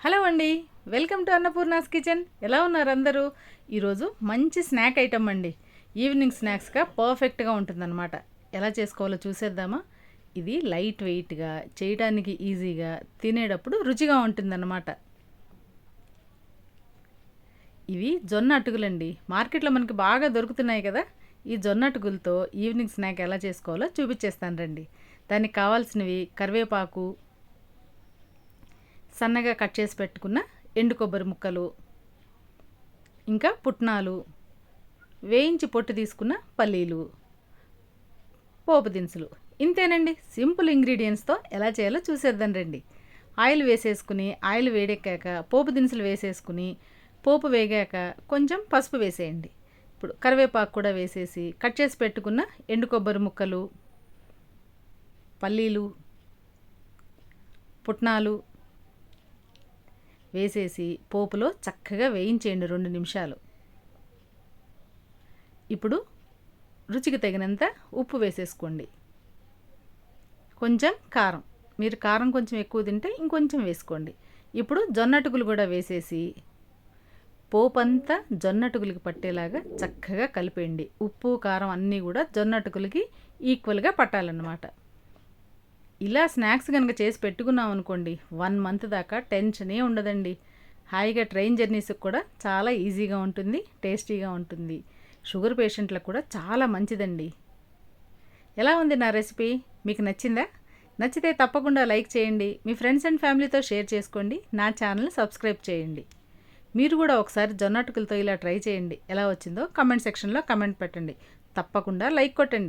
Hello అండి. Welcome to Annapurna's kitchen. ఎలా ఉన్నారు అందరూ? ఈరోజు మంచి స్నాక్ ఐటమ్ అండి. ఈవినింగ్ స్నాక్స్గా పర్ఫెక్ట్గా ఉంటుందన్నమాట. ఎలా చేసుకోవాలో చూసేద్దామా? ఇది లైట్ వెయిట్గా చేయడానికి ఈజీగా తినేటప్పుడు రుచిగా ఉంటుందన్నమాట. ఇవి జొన్న అటుకులండి. మార్కెట్లో మనకి బాగా దొరుకుతున్నాయి కదా? ఈ జొన్న అటుకులతో ఈవినింగ్ స్నాక్ ఎలా చేసుకోవాలో చూపించేస్తాను రండి. దానికి కావాల్సినవి కరివేపాకు సన్నగా కట్ చేసి పెట్టుకున్న ఎండు కొబ్బరి ముక్కలు ఇంకా పుట్నాలు వేయించి పొట్టు తీసుకున్న పల్లీలు పోపు దినుసులు. ఇంతేనండి. సింపుల్ ఇంగ్రీడియంట్స్తో ఎలా చేయాలో చూసేద్దాం రండి. ఆయిల్ వేసేసుకుని ఆయిల్ వేడెక్కాక పోపు దినుసులు వేసేసుకుని పోపు వేగాక కొంచెం పసుపు వేసేయండి. ఇప్పుడు కరివేపాకు కూడా వేసేసి కట్ చేసి పెట్టుకున్న ఎండు కొబ్బరి ముక్కలు పల్లీలు పుట్నాలు వేసేసి పోపులో చక్కగా వేయించేయండి రెండు నిమిషాలు. ఇప్పుడు రుచికి తగినంత ఉప్పు వేసేసుకోండి. కొంచెం కారం. మీరు కారం కొంచెం ఎక్కువ తింటే ఇంకొంచెం వేసుకోండి. ఇప్పుడు జొన్నటుకులు కూడా వేసేసి పోపు అంతా జొన్నటుకులకి పట్టేలాగా చక్కగా కలిపేయండి. ఉప్పు కారం అన్నీ కూడా జొన్నటుకులకి ఈక్వల్గా పట్టాలన్నమాట. ఇలా స్నాక్స్ కనుక చేసి పెట్టుకున్నాం అనుకోండి వన్ మంత్ దాకా టెన్షనే ఉండదండి. హాయిగా ట్రైన్ జర్నీస్కి కూడా చాలా ఈజీగా ఉంటుంది టేస్టీగా ఉంటుంది. షుగర్ పేషెంట్లకు కూడా చాలా మంచిదండి. ఎలా ఉంది నా రెసిపీ? మీకు నచ్చిందా? నచ్చితే తప్పకుండా లైక్ చేయండి. మీ ఫ్రెండ్స్ అండ్ ఫ్యామిలీతో షేర్ చేసుకోండి. నా ఛానల్ సబ్స్క్రైబ్ చేయండి. మీరు కూడా ఒకసారి జొన్నటుకులతో ఇలా ట్రై చేయండి. ఎలా వచ్చిందో కమెంట్ సెక్షన్లో కమెంట్ పెట్టండి. తప్పకుండా లైక్ కొట్టండి.